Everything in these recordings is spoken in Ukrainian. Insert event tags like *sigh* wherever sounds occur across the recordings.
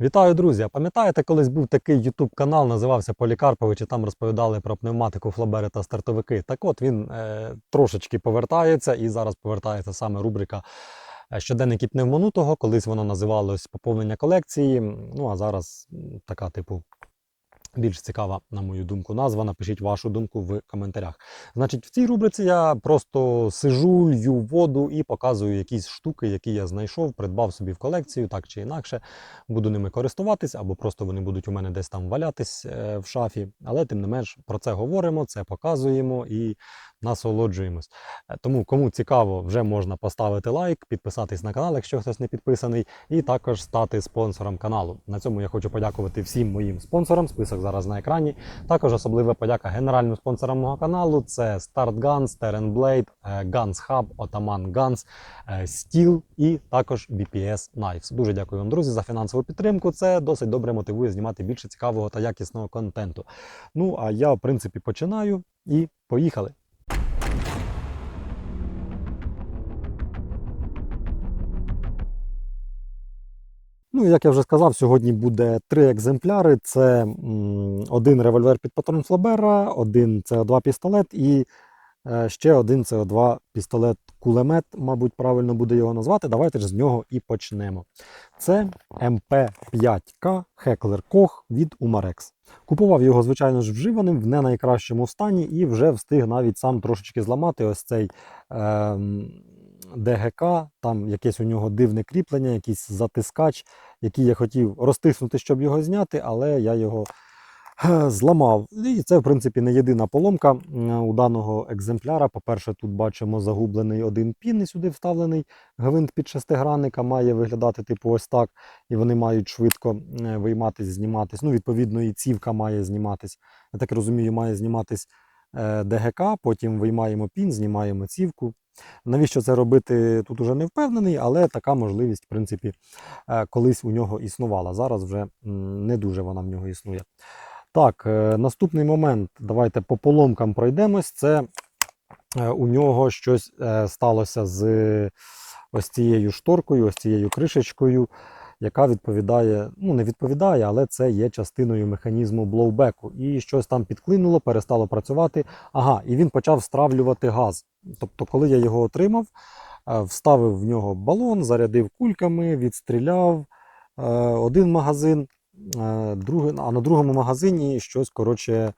Вітаю, друзі! Пам'ятаєте, колись був такий YouTube канал, називався Полікарпович, і там розповідали про пневматику, флабери та стартовики. Так от він е, трошечки повертається, і зараз повертається саме рубрика е, Щоденники пневмонутого. Колись воно називалось Поповнення колекції. Ну а зараз така, типу, більш цікава, на мою думку, назва. Напишіть вашу думку в коментарях. Значить, в цій рубриці я просто сижу, лью воду і показую якісь штуки, які я знайшов, придбав собі в колекцію, так чи інакше. Буду ними користуватись, або просто вони будуть у мене десь там валятись е, в шафі. Але тим не менш про це говоримо, це показуємо і насолоджуємось. Е, Тому, кому цікаво, вже можна поставити лайк, підписатись на канал, якщо хтось не підписаний, і також стати спонсором каналу. На цьому я хочу подякувати всім моїм спонсорам. Список зараз на екрані. Також особлива подяка генеральним спонсорам мого каналу: це Start Guns, Terran Blade, е, Guns Hub, Ottoman Guns, е, Steel і також BPS Knives. Дуже дякую вам, друзі, за фінансову підтримку. Це досить добре мотивує знімати більше цікавого та якісного контенту. Ну а я, в принципі, починаю і поїхали. Ну, як я вже сказав, сьогодні буде три екземпляри: це один револьвер під патрон Флабера, один СО2 пістолет і е, ще один СО2 пістолет кулемет, мабуть, правильно буде його назвати. Давайте ж з нього і почнемо. Це МП5К Heckler Koch від Umarex. Купував його, звичайно ж, вживаним в не найкращому стані і вже встиг навіть сам трошечки зламати ось цей. ем, ДГК, там якесь у нього дивне кріплення, якийсь затискач, який я хотів розтиснути, щоб його зняти, але я його е, зламав. І це, в принципі, не єдина поломка у даного екземпляра. По-перше, тут бачимо загублений один пін і сюди вставлений гвинт під шестигранника, має виглядати типу ось так. І вони мають швидко е, вийматись, зніматись. Ну, відповідно, і цівка має зніматись. Я так розумію, має зніматись ДГК, потім виймаємо пін, знімаємо цівку. Навіщо це робити, тут уже не впевнений, але така можливість, в принципі, е, колись у нього існувала. Зараз вже не дуже вона в нього існує. Так, е, наступний момент. Давайте по поломкам пройдемось. Це е, у нього щось е, сталося з ось цією шторкою, ось цією кришечкою, яка відповідає, ну не відповідає, але це є частиною механізму блоубеку. І щось там підклинуло, перестало працювати. Ага, і він почав стравлювати газ. Тобто, коли я його отримав, е, вставив в нього балон, зарядив кульками, відстріляв е, один магазин, е, другий, а на другому магазині щось коротше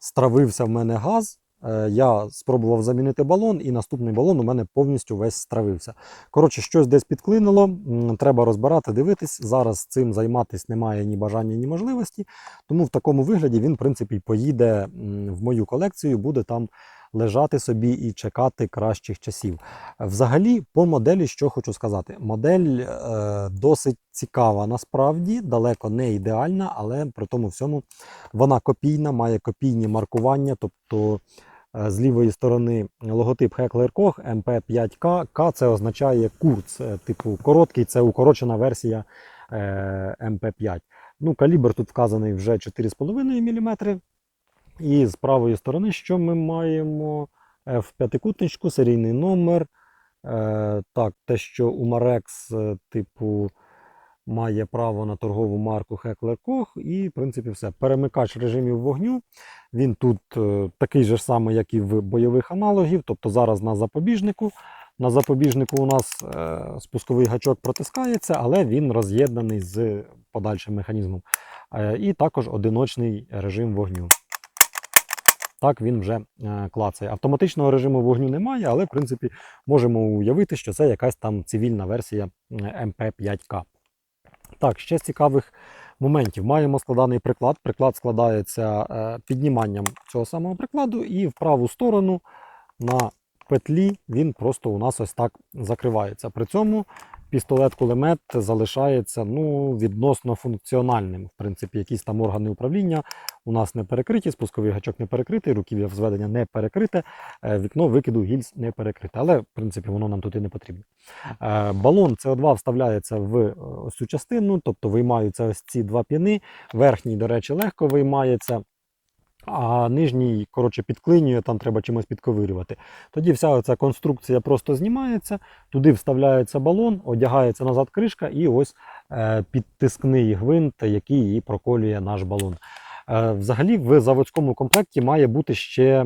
стравився в мене газ. Е, Я спробував замінити балон, і наступний балон у мене повністю весь стравився. Коротше, щось десь підклинило, треба розбирати, дивитись. Зараз цим займатися немає ні бажання, ні можливості. Тому в такому вигляді він, в принципі, поїде в мою колекцію, буде там лежати собі і чекати кращих часів. Взагалі, по моделі, що хочу сказати, модель е, досить цікава насправді, далеко не ідеальна, але при тому всьому вона копійна, має копійні маркування, тобто. Е, З лівої сторони логотип Heckler Koch MP5K. К це означає курц, е, типу короткий, це укорочена версія е, MP5. Ну, калібр тут вказаний вже 4,5 мм. І з правої сторони, що ми маємо в п'ятикутничку, серійний номер. Так, те, що у Marex, типу, має право на торгову марку Heckler Koch. І, в принципі, все. Перемикач режимів вогню. Він тут е, такий же самий, як і в бойових аналогів. Тобто зараз на запобіжнику. На запобіжнику у нас е, спусковий гачок протискається, але він роз'єднаний з подальшим механізмом. Е, і також одиночний режим вогню. Так він вже клацає. Автоматичного режиму вогню немає, але в принципі можемо уявити, що це якась там цивільна версія е, МП5К. Так, ще з цікавих моментів. Маємо складаний приклад. Приклад складається е, підніманням цього самого прикладу, і в праву сторону на петлі він просто у нас ось так закривається. При цьому пістолет-кулемет залишається ну, відносно функціональним. В принципі, якісь там органи управління у нас не перекриті, спусковий гачок не перекритий, руків'я взведення не перекрите, е, вікно викиду гільз не перекрите. Але, в принципі, воно нам тут і не потрібно. Е, Балон СО2 вставляється в е, ось цю частину, тобто виймаються ось ці два піни. Верхній, до речі, легко виймається. А нижній, коротше, підклинює, там треба чимось підковирювати. Тоді вся ця конструкція просто знімається, туди вставляється балон, одягається назад кришка, і ось е, підтискний гвинт, який її проколює наш балон. Е, Взагалі, в заводському комплекті має бути ще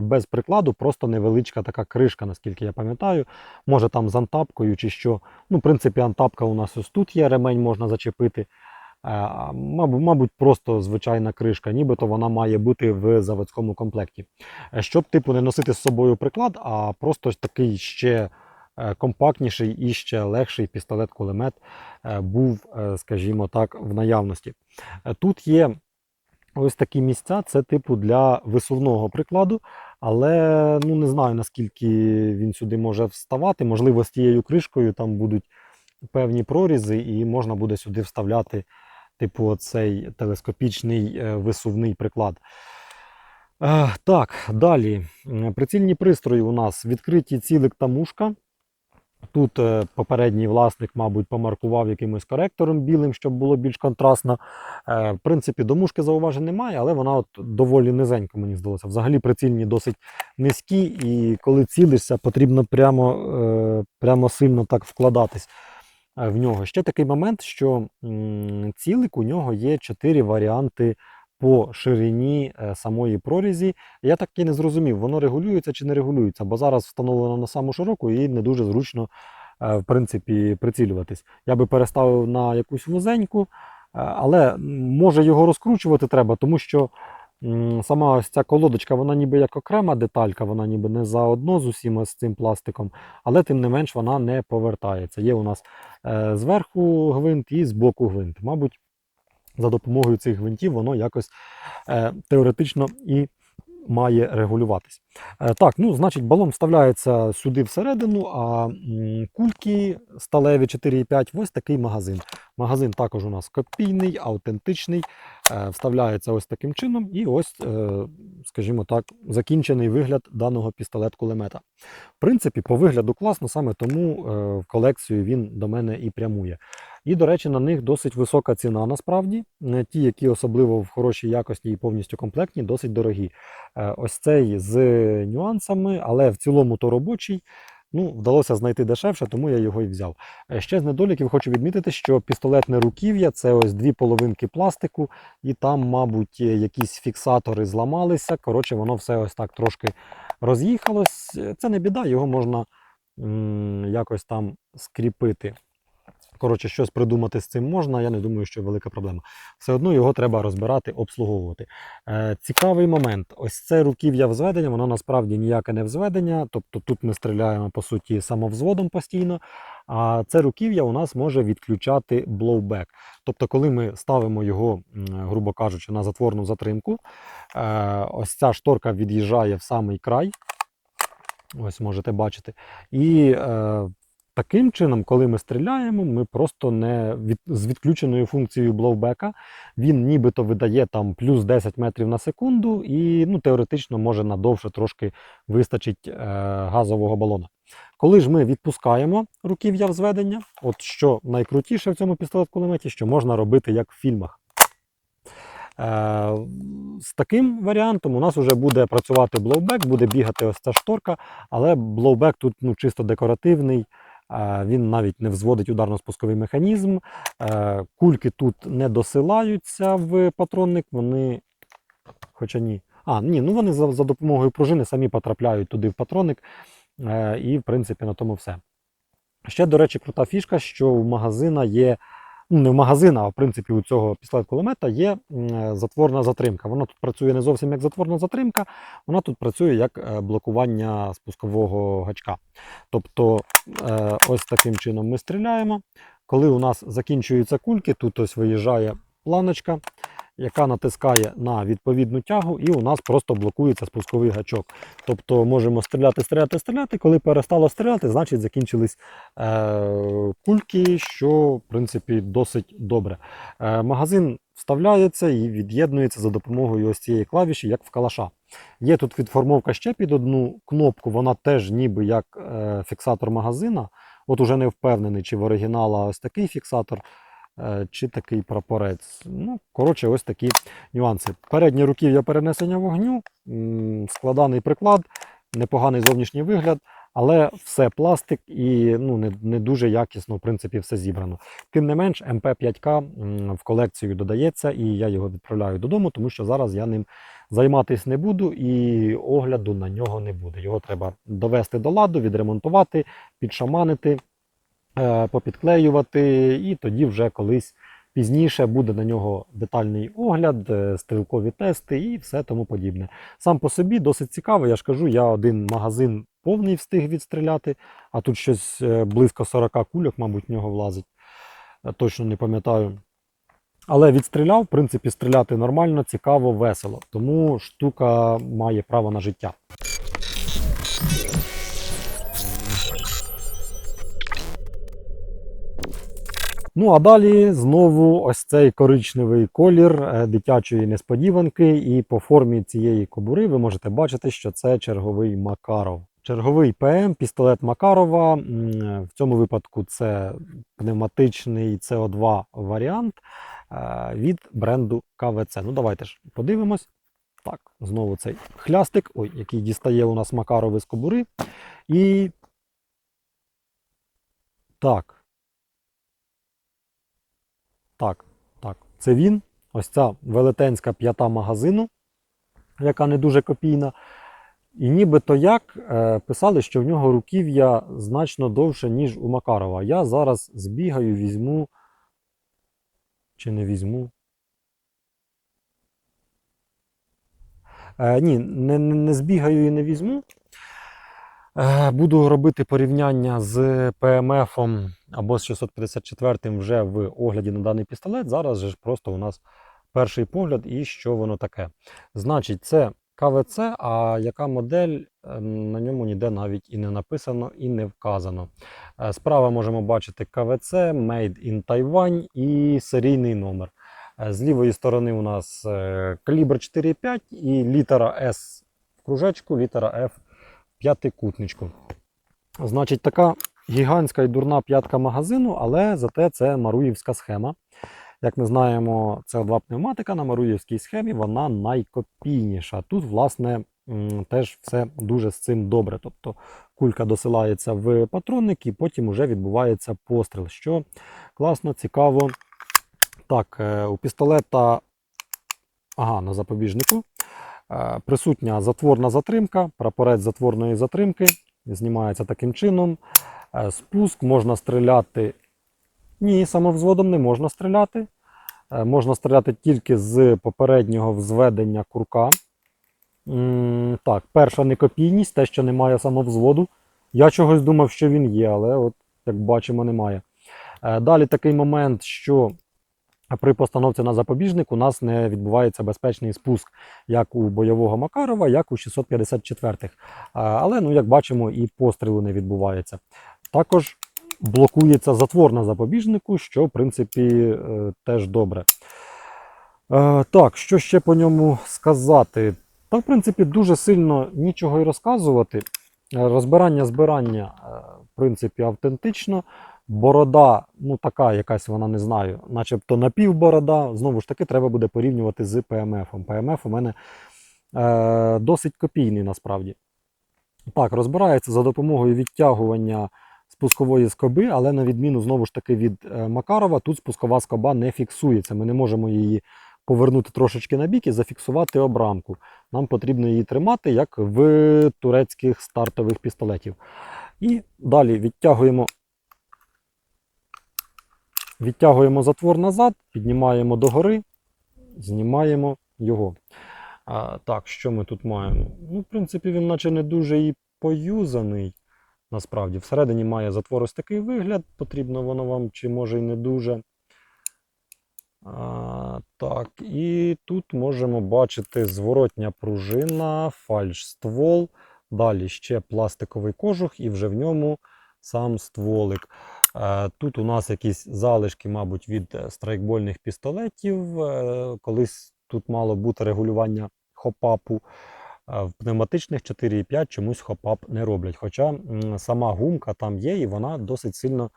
без прикладу просто невеличка така кришка, наскільки я пам'ятаю. Може там з антапкою чи що. Ну, в принципі, антапка у нас ось тут є, ремень можна зачепити. Е, Мабуть, просто звичайна кришка, нібито вона має бути в заводському комплекті. Е, Щоб, типу, не носити з собою приклад, а просто такий ще е, компактніший і ще легший пістолет-кулемет був, скажімо так, в наявності. Тут є ось такі місця, це типу для висувного прикладу, але ну, не знаю, наскільки він сюди може вставати. Можливо, з тією кришкою там будуть певні прорізи, і можна буде сюди вставляти, типу, цей телескопічний е, висувний приклад. Е, Так, далі. Прицільні пристрої у нас відкриті цілик та мушка. Тут е, попередній власник, мабуть, помаркував якимось коректором білим, щоб було більш контрастно. В принципі, до мушки зауважень немає, але вона от доволі низенько, мені здалося. Взагалі прицільні досить низькі, і коли цілишся, потрібно прямо, прямо сильно так вкладатись в нього. Ще такий момент, що цілик у нього є чотири варіанти по ширині е, самої прорізі. Я так і не зрозумів, воно регулюється чи не регулюється, бо зараз встановлено на саму широку і не дуже зручно е, в принципі, прицілюватись. Я би переставив на якусь вузеньку, е, але може його розкручувати треба, тому що сама ось ця колодочка, вона ніби як окрема деталька, вона ніби не заодно з усім ось цим пластиком, але тим не менш вона не повертається. Є у нас е, зверху гвинт і збоку гвинт. Мабуть, за допомогою цих гвинтів воно якось е, теоретично і має регулюватись. Е, так, ну, значить, балон вставляється сюди всередину, а кульки сталеві 4,5 ось такий магазин. Магазин також у нас копійний, автентичний, е, вставляється ось таким чином, і ось, е, скажімо так, закінчений вигляд даного пістолет-кулемета. В принципі, по вигляду класно, саме тому в колекцію він до мене і прямує. І, до речі, на них досить висока ціна насправді. Е, Ті, які особливо в хорошій якості і повністю комплектні, досить дорогі. Е, Ось цей з нюансами, але в цілому то робочий. Ну, вдалося знайти дешевше, тому я його і взяв. Е, Ще з недоліків хочу відмітити, що пістолетне руків'я це ось дві половинки пластику, і там, мабуть, якісь фіксатори зламалися. Коротше, воно все ось так трошки роз'їхалось. Це не біда, його можна м, якось там скріпити. Коротше, щось придумати з цим можна, я не думаю, що велика проблема. Все одно його треба розбирати, обслуговувати. Е, цікавий момент: ось це руків'я взведення, воно насправді ніяке не взведення. Тобто тут ми стріляємо по суті самовзводом постійно. А це руків'я у нас може відключати блоубек. Тобто, коли ми ставимо його, грубо кажучи, на затворну затримку, е, ось ця шторка від'їжджає в самий край. Ось можете бачити. І е, таким чином, коли ми стріляємо, ми просто не від, з відключеною функцією блоубека. Він нібито видає там плюс 10 метрів на секунду, і ну, теоретично може надовше трошки вистачить е, газового балона. Коли ж ми відпускаємо руків'я взведення, от що найкрутіше в цьому пістолет-кулеметі, що можна робити як в фільмах. Е, З таким варіантом у нас вже буде працювати блоубек, буде бігати ось ця шторка, але блоубек тут ну, чисто декоративний. Він навіть не взводить ударно-спусковий механізм. Е, Кульки тут не досилаються в патронник, вони. Хоча ні. А, ні, ну вони за, за допомогою пружини самі потрапляють туди в патронник. Е, І, в принципі, на тому все. Ще, до речі, крута фішка, що у магазина є не в магазина, а в принципі у цього пістолет-кулемета є затворна затримка. Вона тут працює не зовсім як затворна затримка, вона тут працює як е, блокування спускового гачка. Тобто, е, ось таким чином ми стріляємо. Коли у нас закінчуються кульки, тут ось виїжджає планочка, яка натискає на відповідну тягу, і у нас просто блокується спусковий гачок. Тобто можемо стріляти, стріляти, стріляти. Коли перестало стріляти, значить закінчились е, кульки, що в принципі досить добре. Е, магазин вставляється і від'єднується за допомогою ось цієї клавіші, як в калаша. Є тут відформовка ще під одну кнопку, вона теж ніби як е, фіксатор магазина. От уже не впевнений, чи в оригінала ось такий фіксатор. Е, чи такий прапорець. Ну, коротше, ось такі нюанси. Переднє руків'я перенесення вогню, складаний приклад, непоганий зовнішній вигляд, але все пластик і ну, не, не дуже якісно, в принципі, все зібрано. Тим не менш, МП5К в колекцію додається, і я його відправляю додому, тому що зараз я ним займатися не буду і огляду на нього не буде. Його треба довести до ладу, відремонтувати, підшаманити, попідклеювати, і тоді вже колись пізніше буде на нього детальний огляд, е, стрілкові тести і все тому подібне. Сам по собі досить цікаво. Я ж кажу, я один магазин повний встиг відстріляти, а тут щось е, близько 40 кульок, мабуть, в нього влазить. Е, Точно не пам'ятаю. Але відстріляв, в принципі, стріляти нормально, цікаво, весело. Тому штука має право на життя. Ну а далі знову ось цей коричневий колір е, дитячої несподіванки. І по формі цієї кобури ви можете бачити, що це черговий Макаров. Черговий ПМ, пістолет Макарова. В цьому випадку це пневматичний CO2 варіант е, від бренду КВЦ. Ну давайте ж подивимось. Так, знову цей хлястик, ой, який дістає у нас Макаров з кобури. І так. Так, так, це він. Ось ця велетенська п'ята магазину, яка не дуже копійна. І нібито як е, писали, що в нього руків'я значно довше, ніж у Макарова. Я зараз збігаю, візьму. Чи не візьму? Е, ні, не, не, не збігаю і не візьму. Е, Буду робити порівняння з ПМФ або з 654 вже в огляді на даний пістолет. Зараз же просто у нас перший погляд і що воно таке. Значить, це КВЦ, а яка модель е, на ньому ніде навіть і не написано, і не вказано. Е, Справа можемо бачити КВЦ, Made in Taiwan і серійний номер. Е, З лівої сторони у нас калібр 4,5 і літера S в кружечку, літера F п'ятикутничку. Значить, така гігантська і дурна п'ятка магазину, але зате це маруївська схема. Як ми знаємо, це два пневматика на маруївській схемі, вона найкопійніша. Тут, власне, теж все дуже з цим добре. Тобто кулька досилається в патронник і потім вже відбувається постріл, що класно, цікаво. Так, е, у пістолета, ага, на запобіжнику. Е, Присутня затворна затримка, прапорець затворної затримки. Знімається таким чином. Е, Спуск можна стріляти. Ні, самовзводом не можна стріляти. Е, Можна стріляти тільки з попереднього взведення курка. Так, перша некопійність, те, що немає самовзводу. Я чогось думав, що він є, але от, як бачимо, немає. Далі такий момент, що при постановці на запобіжник у нас не відбувається безпечний спуск як у бойового Макарова, як у 654-х. Але, ну, як бачимо, і пострілу не відбувається. Також блокується затвор на запобіжнику, що, в принципі, е, теж добре. Е, Так, що ще по ньому сказати? Та, в принципі, дуже сильно нічого й розказувати. Е, Розбирання збирання, в принципі, автентично. Борода, ну така якась вона не знаю, начебто напівборода. Знову ж таки, треба буде порівнювати з ПМФ. ПМФ у мене е, досить копійний насправді. Так, розбирається за допомогою відтягування спускової скоби, але на відміну знову ж таки від е, Макарова, тут спускова скоба не фіксується. Ми не можемо її повернути трошечки на бік і зафіксувати обрамку. Нам потрібно її тримати, як в турецьких стартових пістолетів. І далі відтягуємо Відтягуємо затвор назад, піднімаємо догори, знімаємо його. А, Так, що ми тут маємо? Ну, в принципі, він наче не дуже і поюзаний. Насправді, всередині має затвор ось такий вигляд, потрібно воно вам чи може і не дуже. А, так, і тут можемо бачити зворотня пружина, фальш-ствол. Далі ще пластиковий кожух, і вже в ньому сам стволик. Тут у нас якісь залишки, мабуть, від е, страйкбольних пістолетів. Е, Колись тут мало бути регулювання хопапу. В пневматичних 4,5 чомусь хопап не роблять. Хоча сама гумка там є, і вона досить сильно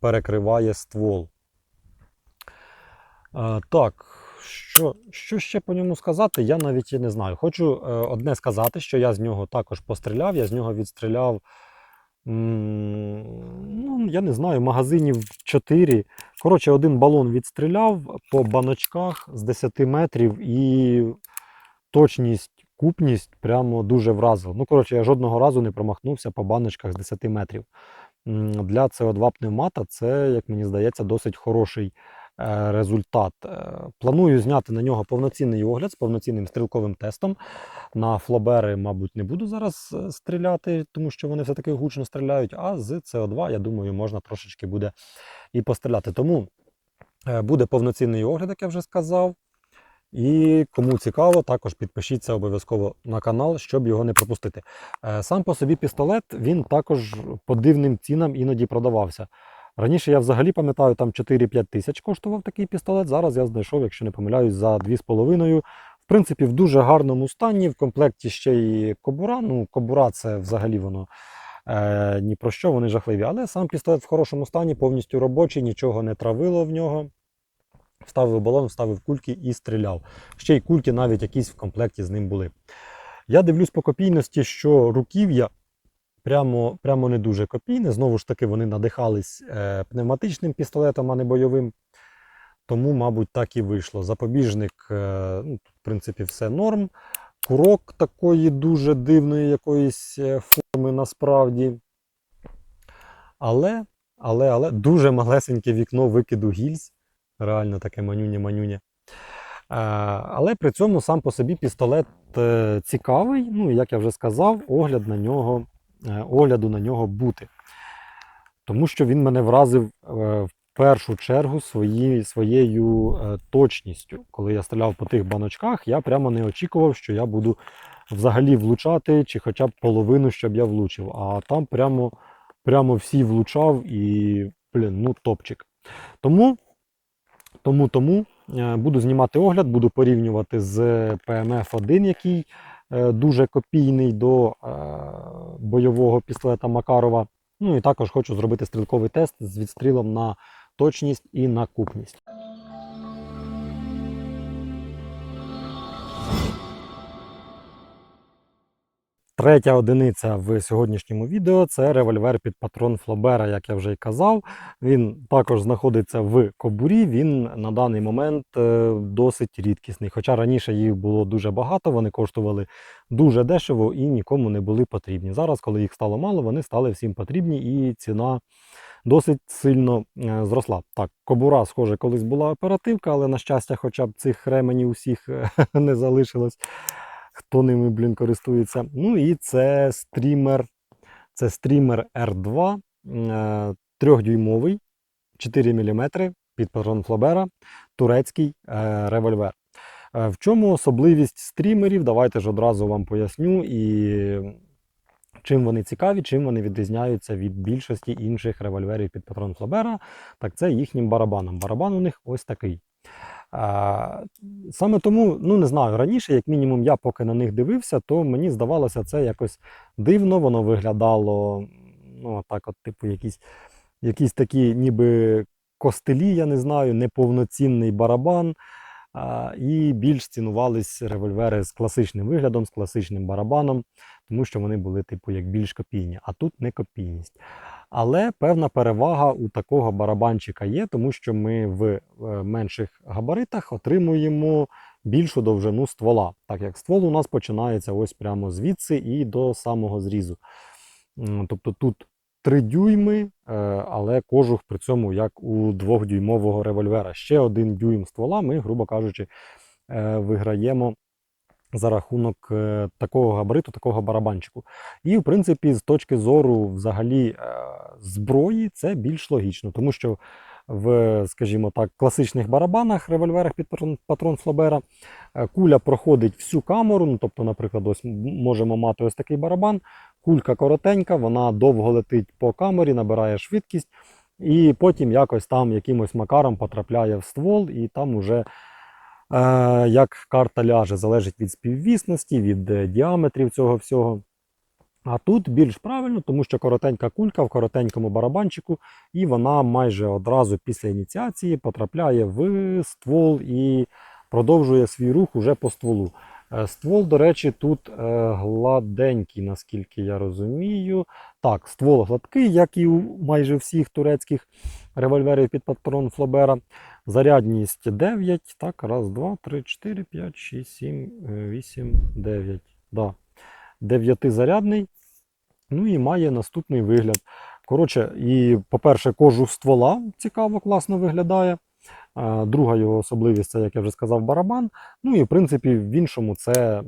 перекриває ствол. Так, що, що ще по ньому сказати, я навіть і не знаю. Хочу е, одне сказати, що я з нього також постріляв, я з нього відстріляв. Ну, я не знаю, магазинів 4. Коротше, один балон відстріляв по баночках з 10 метрів і точність, купність прямо дуже вразила. Ну, коротше, я жодного разу не промахнувся по баночках з 10 метрів. Для CO2 пневмата це, як мені здається, досить хороший результат. Е, Планую зняти на нього повноцінний огляд з повноцінним стрілковим тестом. На флобери, мабуть, не буду зараз е, стріляти, тому що вони все-таки гучно стріляють. А з CO2, я думаю, можна трошечки буде і постріляти. Тому е, буде повноцінний огляд, як я вже сказав. І кому цікаво, також підпишіться обов'язково на канал, щоб його не пропустити. Е, Сам по собі пістолет він також по дивним цінам іноді продавався. Раніше я взагалі пам'ятаю, там 4-5 тисяч коштував такий пістолет. Зараз я знайшов, якщо не помиляюсь, за 2,5. В принципі, в дуже гарному стані. В комплекті ще й кобура. Ну, кобура це взагалі воно е, ні про що, вони жахливі. Але сам пістолет в хорошому стані, повністю робочий, нічого не травило в нього. Вставив балон, вставив кульки і стріляв. Ще й кульки навіть якісь в комплекті з ним були. Я дивлюсь по копійності, що руків'я прямо, прямо не дуже копійне. Знову ж таки, вони надихались е, пневматичним пістолетом, а не бойовим. Тому, мабуть, так і вийшло. Запобіжник, е, ну, в принципі, все норм. Курок такої дуже дивної якоїсь е, форми насправді. Але, але, але дуже малесеньке вікно викиду гільз. Реально таке манюня-манюня. Але при цьому сам по собі пістолет цікавий. Ну, як я вже сказав, огляд на нього, огляду на нього бути. Тому що він мене вразив е, в першу чергу свої, своєю е, точністю. Коли я стріляв по тих баночках, я прямо не очікував, що я буду взагалі влучати, чи хоча б половину, щоб я влучив. А там прямо, прямо всі влучав і, блін, ну топчик. Тому, тому, тому е, буду знімати огляд, буду порівнювати з PMF-1, який е, дуже копійний до е, бойового пістолета Макарова. Ну і також хочу зробити стрілковий тест з відстрілом на точність і на купність. Третя одиниця в сьогоднішньому відео це револьвер під патрон Флобера, як я вже й казав. Він також знаходиться в кобурі. Він на даний момент е, досить рідкісний. Хоча раніше їх було дуже багато, вони коштували дуже дешево і нікому не були потрібні. Зараз, коли їх стало мало, вони стали всім потрібні, і ціна досить сильно е, зросла. Так, кобура, схоже, колись була оперативка, але на щастя, хоча б цих ременів усіх е, *laughs* не залишилось. Хто ними, блін, користується. Ну і це стрімер. Це стрімер R2, е, трьохдюймовий, 4 мм під патрон Флобера, турецький е, револьвер. Е, В чому особливість стрімерів? Давайте ж одразу вам поясню. І чим вони цікаві, чим вони відрізняються від більшості інших револьверів під патрон Флобера. Так це їхнім барабаном. Барабан у них ось такий. Саме тому, ну не знаю, раніше, як мінімум, я поки на них дивився, то мені здавалося це якось дивно, воно виглядало, ну, так, от, типу, якісь, якісь такі, ніби костелі, я не знаю, неповноцінний барабан. І більш цінувались револьвери з класичним виглядом, з класичним барабаном, тому що вони були, типу, як більш копійні, а тут не копійність. Але певна перевага у такого барабанчика є, тому що ми в е, менших габаритах отримуємо більшу довжину ствола, так як ствол у нас починається ось прямо звідси і до самого зрізу. Тобто тут 3 дюйми, е, але кожух при цьому як у 2-дюймового револьвера. Ще один дюйм ствола ми, грубо кажучи, е, виграємо за рахунок е, такого габариту, такого барабанчику. І, в принципі, з точки зору взагалі зброї, це більш логічно, тому що в, скажімо так, класичних барабанах, револьверах під патрон, Флобера, куля проходить всю камеру. Ну, тобто, наприклад, ось можемо мати ось такий барабан, кулька коротенька, вона довго летить по камері, набирає швидкість, і потім якось там якимось макаром потрапляє в ствол, і там уже Е, Як карта ляже, залежить від співвісності, від е, діаметрів цього всього. А тут більш правильно, тому що коротенька кулька в коротенькому барабанчику, і вона майже одразу після ініціації потрапляє в ствол і продовжує свій рух уже по стволу. Е, Ствол, до речі, тут е, гладенький, наскільки я розумію. Так, ствол гладкий, як і у майже всіх турецьких револьверів під патрон Флобера. Зарядність 9. Так, раз, два, три, чотири, п'ять, шість, сім, е, вісім, дев'ять. Да. Дев'ятизарядний. Ну і має наступний вигляд. Коротше, і, по-перше, кожух ствола цікаво, класно виглядає. Друга його особливість це, як я вже сказав, барабан. Ну і в принципі, в іншому це,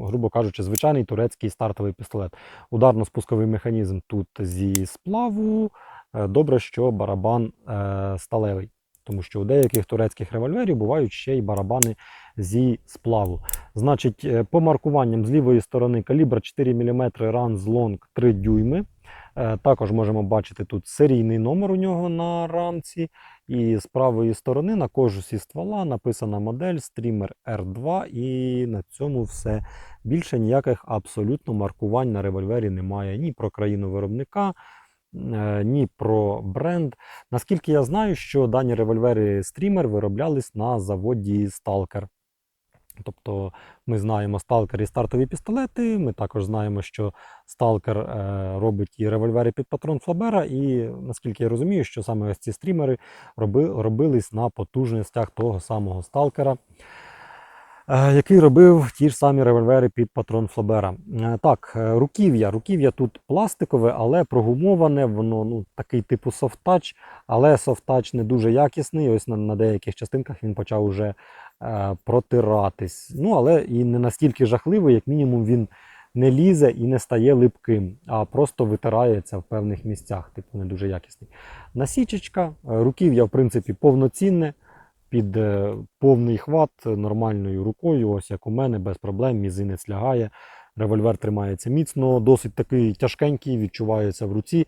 грубо кажучи, звичайний турецький стартовий пістолет. Ударно-спусковий механізм тут зі сплаву. Е, Добре, що барабан е, сталевий, тому що у деяких турецьких револьверів бувають ще й барабани зі сплаву. Значить, е, по маркуванням з лівої сторони калібр 4 мм Rans Long 3 дюйми. Також можемо бачити тут серійний номер у нього на рамці. І з правої сторони на кожусі ствола написана модель Streamer R2, і на цьому все. Більше ніяких абсолютно маркувань на револьвері немає ні про країну виробника, е, ні про бренд. Наскільки я знаю, що дані револьвери Streamer вироблялись на заводі Stalker. Тобто ми знаємо Stalker і стартові пістолети. Ми також знаємо, що Stalker е, робить і револьвери під патрон Флабера. І наскільки я розумію, що саме ось ці стрімери роби, робились на потужностях того самого Stalker, е, який робив ті ж самі револьвери під патрон Флабера. Е, так, руків'я. Руків'я тут пластикове, але прогумоване, воно ну, такий типу софт-тач, але софт-тач не дуже якісний. Ось на, на деяких частинках він почав уже протиратись. Ну, але і не настільки жахливий, як мінімум, він не лізе і не стає липким, а просто витирається в певних місцях, типу не дуже якісний. Насічечка, е, руків'я, в принципі, повноцінне, під е, повний хват нормальною рукою, ось як у мене, без проблем, мізинець лягає. Револьвер тримається міцно, досить такий тяжкенький, відчувається в руці.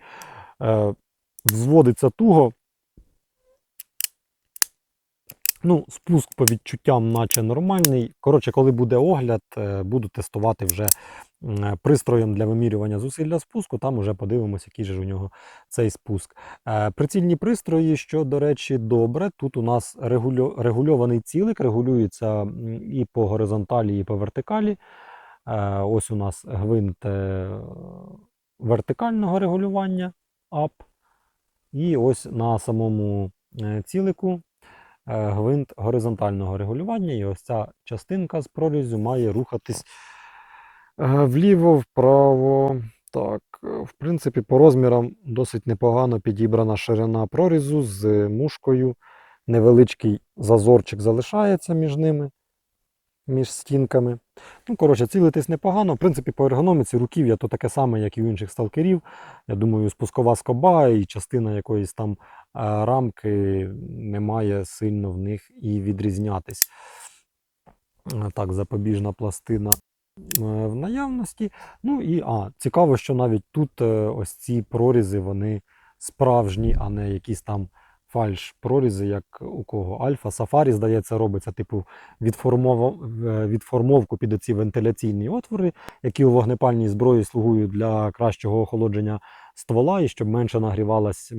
Е, Взводиться туго, Ну, спуск по відчуттям, наче нормальний. Коротше, коли буде огляд, е, буду тестувати вже е, пристроєм для вимірювання зусилля спуску. Там вже подивимося, який же у нього цей спуск. Е, Прицільні пристрої, що, до речі, добре. Тут у нас регульований цілик, регулюється і по горизонталі, і по вертикалі. Ось у нас гвинт вертикального регулювання up. І ось на самому цілику гвинт горизонтального регулювання, і ось ця частинка з прорізю має рухатись е, вліво, вправо. Так, е, в принципі, по розмірам досить непогано підібрана ширина прорізу з мушкою. Невеличкий зазорчик залишається між ними, між стінками. Ну, коротше, цілитись непогано. В принципі, по ергономіці руків'я то таке саме, як і у інших сталкерів. Я думаю, спускова скоба і частина якоїсь там е, рамки не має сильно в них і відрізнятись. Е, Так, запобіжна пластина е, в наявності. Ну і а, цікаво, що навіть тут ось ці прорізи, вони справжні, а не якісь там фальш прорізи, як у кого. Альфа, Сафарі, здається, робиться типу відформов... е, відформовку під оці вентиляційні отвори, які у вогнепальній зброї слугують для кращого охолодження ствола і щоб менше нагрівалась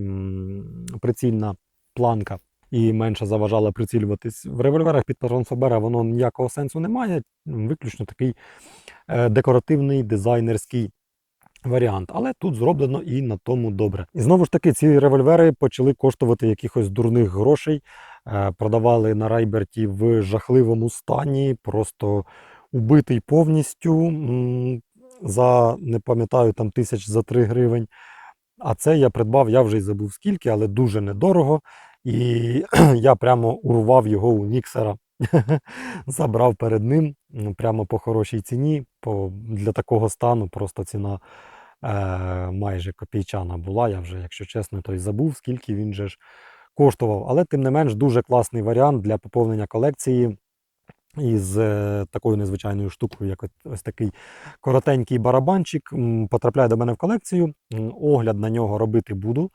прицільна планка і менше заважала прицілюватись. В револьверах під патрон Фабера воно ніякого сенсу не має, виключно такий е, декоративний дизайнерський варіант. Але тут зроблено і на тому добре. І знову ж таки, ці револьвери почали коштувати якихось дурних грошей. Е, Продавали на Райберті в жахливому стані, просто убитий повністю за не пам'ятаю там тисяч за 3 гривень. А це я придбав, я вже й забув скільки, але дуже недорого. І *clears throat* я прямо урвав його у Ніксера. *laughs* Забрав перед ним прямо по хорошій ціні. По, для такого стану просто ціна майже копійчана була. Я вже, якщо чесно, то й забув, скільки він же ж коштував. Але тим не менш дуже класний варіант для поповнення колекції. Із е, такою незвичайною штукою, як ось такий коротенький барабанчик, потрапляє до мене в колекцію. Огляд на нього робити буду.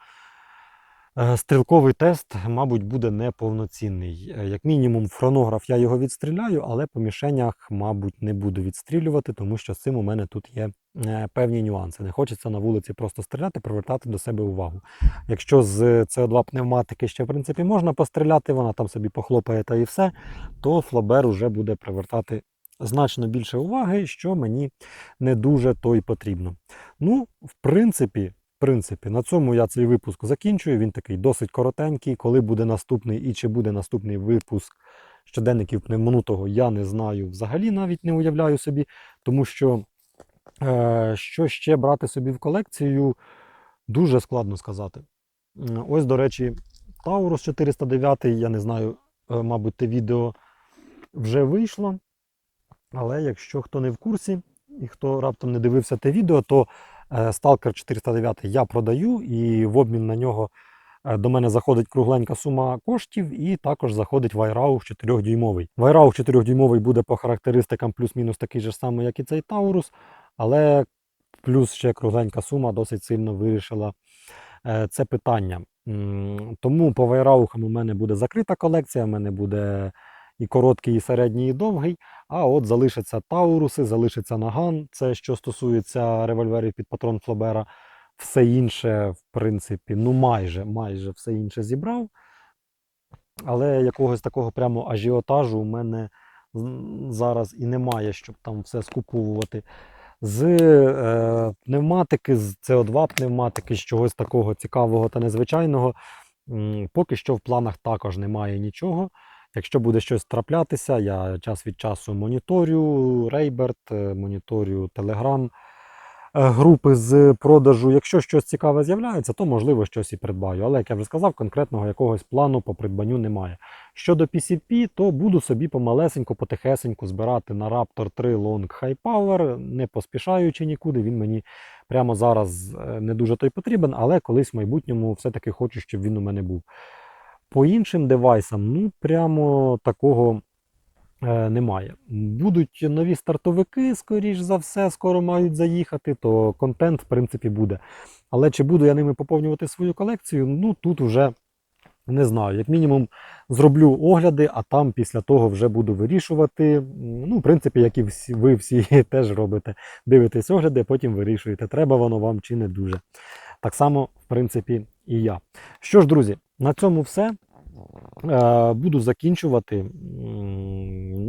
Е, Стрілковий тест, мабуть, буде неповноцінний. Е, Як мінімум, фронограф я його відстріляю, але по мішенях, мабуть, не буду відстрілювати, тому що з цим у мене тут є е, певні нюанси. Не хочеться на вулиці просто стріляти, привертати до себе увагу. Якщо з CO2 пневматики ще в принципі можна постріляти, вона там собі похлопає та і все, то флобер уже буде привертати значно більше уваги, що мені не дуже то й потрібно. Ну, в принципі, принципі, на цьому я цей випуск закінчую. Він такий досить коротенький. Коли буде наступний і чи буде наступний випуск щоденників пневмонутого, я не знаю взагалі навіть не уявляю собі, тому що е, що ще брати собі в колекцію, дуже складно сказати. Ось, до речі, Таурус 409, я не знаю, е, мабуть, те відео вже вийшло. Але якщо хто не в курсі і хто раптом не дивився те відео, то Stalker 409 я продаю, і в обмін на нього е, до мене заходить кругленька сума коштів, і також заходить Вайраух 4-дюймовий. Вайраух 4-дюймовий буде по характеристикам плюс-мінус такий же самий, як і цей Таурус, але плюс ще кругленька сума досить сильно вирішила е, це питання. Тому по Вайраухам у мене буде закрита колекція, у мене буде і короткий, і середній, і довгий. А от залишаться Тауруси, залишиться Наган. Це що стосується револьверів під патрон Флобера. Все інше, в принципі, ну майже, майже все інше зібрав. Але якогось такого прямо ажіотажу у мене зараз і немає, щоб там все скуповувати. З е, пневматики, з CO2 пневматики, з чогось такого цікавого та незвичайного. Поки що в планах також немає нічого. Якщо буде щось траплятися, я час від часу моніторю Рейберт, е, моніторю Telegram е, групи з продажу. Якщо щось цікаве з'являється, то можливо щось і придбаю. Але як я вже сказав, конкретного якогось плану по придбанню немає. Щодо PCP, то буду собі помалесеньку, потихесеньку збирати на Raptor 3 Long High Power, не поспішаючи нікуди. Він мені прямо зараз е, не дуже той потрібен, але колись в майбутньому все-таки хочу, щоб він у мене був. По іншим девайсам, ну прямо такого е, немає. Будуть нові стартовики, скоріш за все, скоро мають заїхати, то контент, в принципі, буде. Але чи буду я ними поповнювати свою колекцію? Ну тут вже не знаю. Як мінімум, зроблю огляди, а там після того вже буду вирішувати. Ну, в принципі, як і всі, ви всі *laughs* теж робите. Дивитесь огляди, потім вирішуєте, треба воно вам чи не дуже. Так само, в принципі, і я. Що ж, друзі, на цьому все. Е, Буду закінчувати.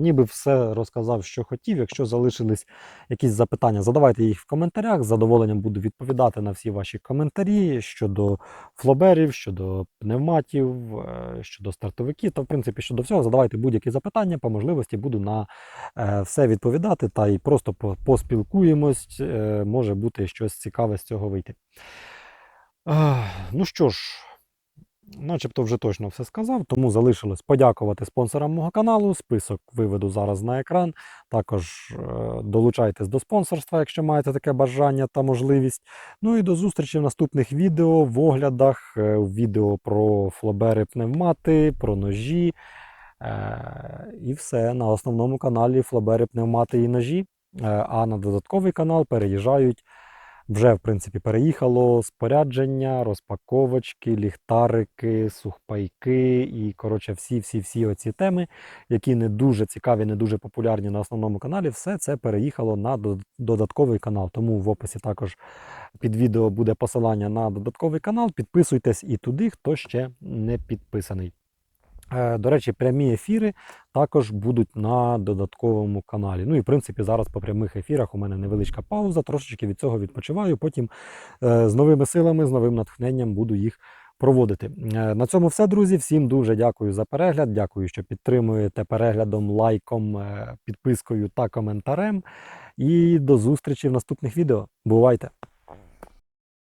Ніби все розказав, що хотів. Якщо залишились якісь запитання, задавайте їх в коментарях. З задоволенням буду відповідати на всі ваші коментарі щодо флоберів, щодо пневматів, е, щодо стартовиків. Та, в принципі, щодо всього, задавайте будь-які запитання. По можливості буду на е, все відповідати та й просто по- поспілкуємось. Може бути щось цікаве з цього вийти. Ну що ж, начебто вже точно все сказав, тому залишилось подякувати спонсорам мого каналу. Список виведу зараз на екран. Також е, долучайтесь до спонсорства, якщо маєте таке бажання та можливість. Ну і до зустрічі в наступних відео, в оглядах, е, відео про флобери пневмати, про ножі. Е, І все на основному каналі флобери пневмати і ножі. А на додатковий канал переїжджають вже, в принципі, переїхало спорядження, розпаковочки, ліхтарики, сухпайки і, коротше, всі-всі-всі оці теми, які не дуже цікаві, не дуже популярні на основному каналі, все це переїхало на додатковий канал. Тому в описі також під відео буде посилання на додатковий канал. Підписуйтесь і туди, хто ще не підписаний. Е, До речі, прямі ефіри також будуть на додатковому каналі. Ну і в принципі зараз по прямих ефірах у мене невеличка пауза, трошечки від цього відпочиваю. Потім е, з новими силами, з новим натхненням буду їх проводити. Е, На цьому все, друзі. Всім дуже дякую за перегляд. Дякую, що підтримуєте переглядом, лайком, підпискою та коментарем. І до зустрічі в наступних відео. Бувайте!